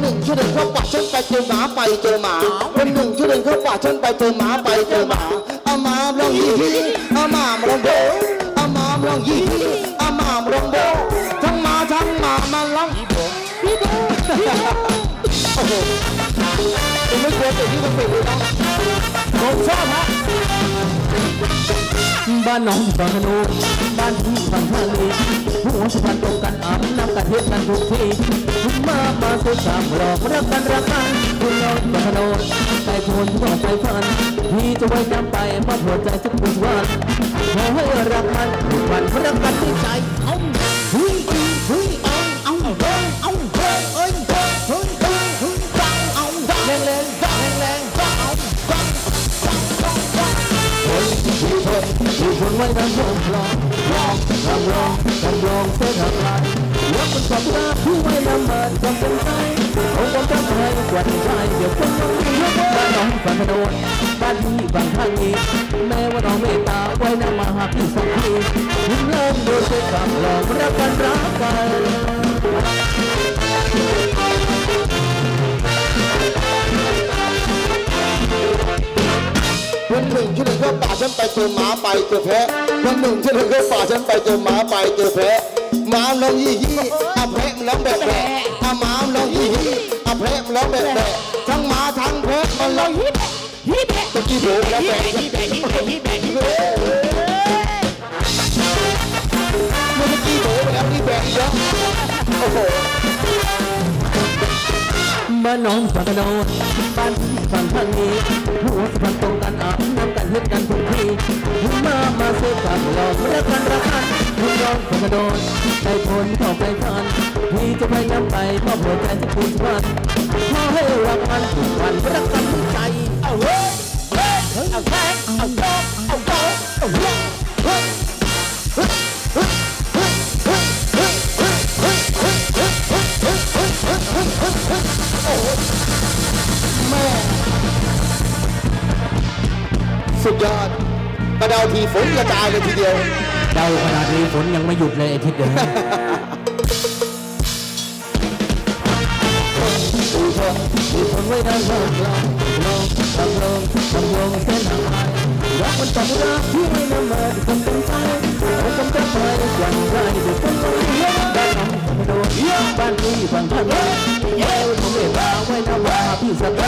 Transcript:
หนึ่งช่วยเดินเข้าป่าฉันไปเจอหมาไปเจอหมาวันหนึ่งช่วยเดินเข้าป่าฉันไปเจอหมาไปเจอหมาเอาหมาลองยี่ฮีเอาหมามาลองโบเอาหมามาลองยี่ฮีเอาหมามาลองโบทั้งหมาทั้งหมามาลองพี่โบพี่โบโอ้โหไม่กลัวติดที่ต้องปิดเลยนะผมชอบฮะ บ้านน้องฝั่งโน้นบ้านพี่ฝั่งทะเลหัวสุพรรณตรงกันอาบน้ำกันเฮ็ดกันทุกทีคุณมามาสุดสามรอกรักกันรักกันคุณน้องฝั่งโน้นใจคนที่บอกใจฝันพี่จะไว้จำไปมอบหัวใจสักทุกวันขอให้รักมันทุกวันรักกันด้วยใจเอ้าเฮ้ยเฮ้ยเอ้าเอ้าเฮ้ยเอ้าเฮ้ยเอ้ยเฮ้ยเฮ้ยเฮ้ยเฮ้ยฟังเอาแรงแรงแรงแรงฟังเอาฟังฟังฟังฟังคนที่คนที่คน ไว้ทำลองลองลองลองลองทำลองเส้นทางลายว่าคนสองตาผู้ไว้นำมาทำเป็นใจเอาความจำให้กวนใจเดี๋ยวคนน้องมีบ้านน้องฝันโดนบ้านพี่บางท่านนี้แม้ว่าน้องเมตตาไว้นำมาหาพี่สักทีถึงเริ่มโดนเส้นทางลองรักกันรักกัน นึ่งเดินเข้าป่าฉันไปเจอหมาไปเจอแพะวันหนึ่งช่วยเดินเข้าป่าฉันไปเจอหมาไปเจอแพะหมาลองยี่ยี่อาแพะมันร้องแบบแบบอาหมามันร้องยี่ยี่อาแพะมันร้องแบบแบบทั้งหมาทั้งแพะมันร้องยี่แบบยี่แบบตะกี้โบกแล้วแบบยี่แบบยี่แบบยี่แบบยี่แบบเมื่อกี้โบกไปแล้วนี่แบบอีกแล้วโอ้โหบ้าน้องฝั่งโน้นบ้านพี่ฝั่งทางนี้หัวสะพานตรง กันกันเฮ็ดกันทุกทีคุณมามาเสียกันหลอกมันรักกันรักกันคุณร้องฝั่งโน้นใจพลเข้าไปทันพี่จะไปนำไปมอบหัวใจสักคุณวันขอให้รักมันทุกวันรักกันทุกใจเอาเฮ้ยเฮ้ยเอาแทงเอาโต๊ะเอาโต๊ะเอาเฮ้ยเฮ้ยแม่ สุดยอดกระเดาทีฝนกระจายเลยทีเดียว เดาขนาดนี้ฝนยังไม่หยุดเลยไอ้ทิศเดียวดูเถอะมีคนไว้ด้านลองลองลองทำลองทำลองเส้นทางไปรักมันต้องรักที่ไม่นำมาที่คนเป็นใจเอาคำจะไ